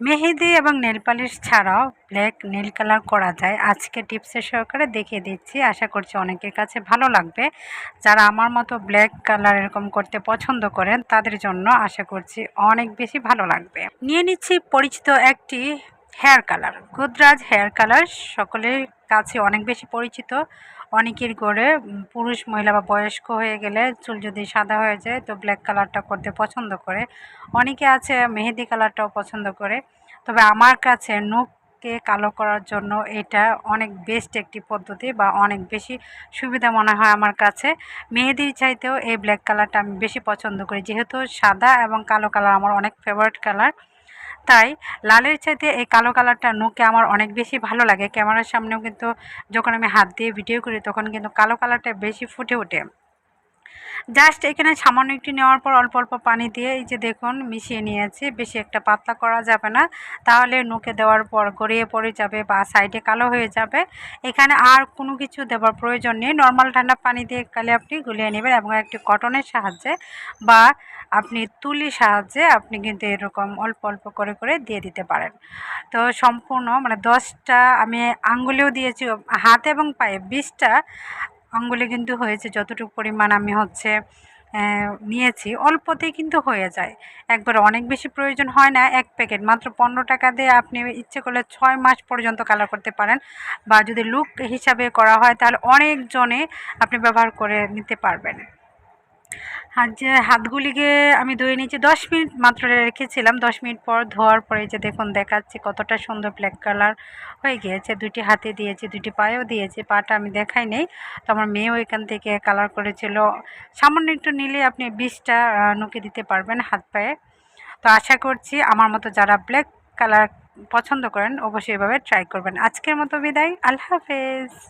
মেহেদি এবং nail polish ছাড়াও black নীল কালার করা যায়। আজকে টিপসের সহকারে দেখিয়ে দিচ্ছি। আশা করছি অনেকের কাছে ভালো লাগবে। যারা আমার মতো ব্ল্যাক কালার এরকম করতে পছন্দ করেন, তাদের জন্য আশা করছি অনেক বেশি ভালো লাগবে। নিয়ে নিচ্ছি পরিচিত একটি hair colour Godrej hair colour সকলের কাছে অনেক বেশি পরিচিত। অনেকের করে পুরুষ, মহিলা বা বয়স্ক হয়ে গেলে চুল যদি সাদা হয়ে যায় তো ব্ল্যাক কালারটা করতে পছন্দ করে। অনেকে আছে মেহেদি কালারটাও পছন্দ করে। তবে আমার কাছে নুককে কালো করার জন্য এটা অনেক বেস্ট একটি পদ্ধতি বা অনেক বেশি সুবিধা মনে হয় আমার কাছে। মেহেদির চাইতেও এই ব্ল্যাক কালারটা আমি বেশি পছন্দ করি। যেহেতু সাদা এবং কালো কালার আমার অনেক ফেভারিট কালার তাই লালের চাইতে এই কালো কালারটা নুকে আমার অনেক বেশি ভালো লাগে। ক্যামেরার সামনেও কিন্তু যখন আমি হাত দিয়ে ভিডিও করি, তখন কিন্তু কালো কালারটা বেশি ফুটে ওঠে। জাস্ট এখানে সামান্য একটু নেওয়ার পর অল্প অল্প পানি দিয়ে এই যে দেখুন মিশিয়ে নিয়েছি। বেশি একটা পাতলা করা যাবে না। তাহলে নুকে দেওয়ার পর গড়িয়ে পড়ে যাবে বা সাইডে কালো হয়ে যাবে। এখানে আর কোনো কিছু দেওয়ার প্রয়োজন নেই। নর্মাল ঠান্ডা পানি দিয়ে কালে আপনি গুলিয়ে নেবেন এবং একটি কটনের সাহায্যে বা আপনি তুলির সাহায্যে আপনি কিন্তু এরকম অল্প অল্প করে করে দিয়ে দিতে পারেন। তো সম্পূর্ণ মানে দশটা আমি আঙ্গুলেও দিয়েছি, হাতে এবং পায়ে। বিশটা আঙ্গুলে কিন্তু হয়েছে, যতটুকু পরিমাণ আমি হচ্ছে নিয়েছি, অল্পতেই কিন্তু হয়ে যায়। একবার অনেক বেশি প্রয়োজন হয় না, এক প্যাকেট। মাত্র পনেরো টাকা দিয়ে আপনি ইচ্ছে করলে ছয় মাস পর্যন্ত কালার করতে পারেন বা যদি লুক হিসাবে করা হয়, তাহলে অনেকজনে আপনি ব্যবহার করে নিতে পারবেন। আর যে হাতগুলিকে আমি ধুয়ে নিয়েছি, দশ মিনিট মাত্র রেখেছিলাম। দশ মিনিট পর ধোয়ার পরে যে দেখুন দেখাচ্ছি কতটা সুন্দর ব্ল্যাক কালার হয়ে গিয়েছে। দুটি হাতে দিয়েছি দুটি পায়েও দিয়েছি, পাটা আমি দেখাই নেই। তো আমার মেয়েও এখান থেকে কালার করেছিল। সামান্য একটু নিলে আপনি বিষটা নুকে দিতে পারবেন হাত পায়ে। তো আশা করছি আমার মতো যারা ব্ল্যাক কালার পছন্দ করেন, অবশ্যই এভাবে ট্রাই করবেন। আজকের মতো বিদায়, আল্লাহ হাফেজ।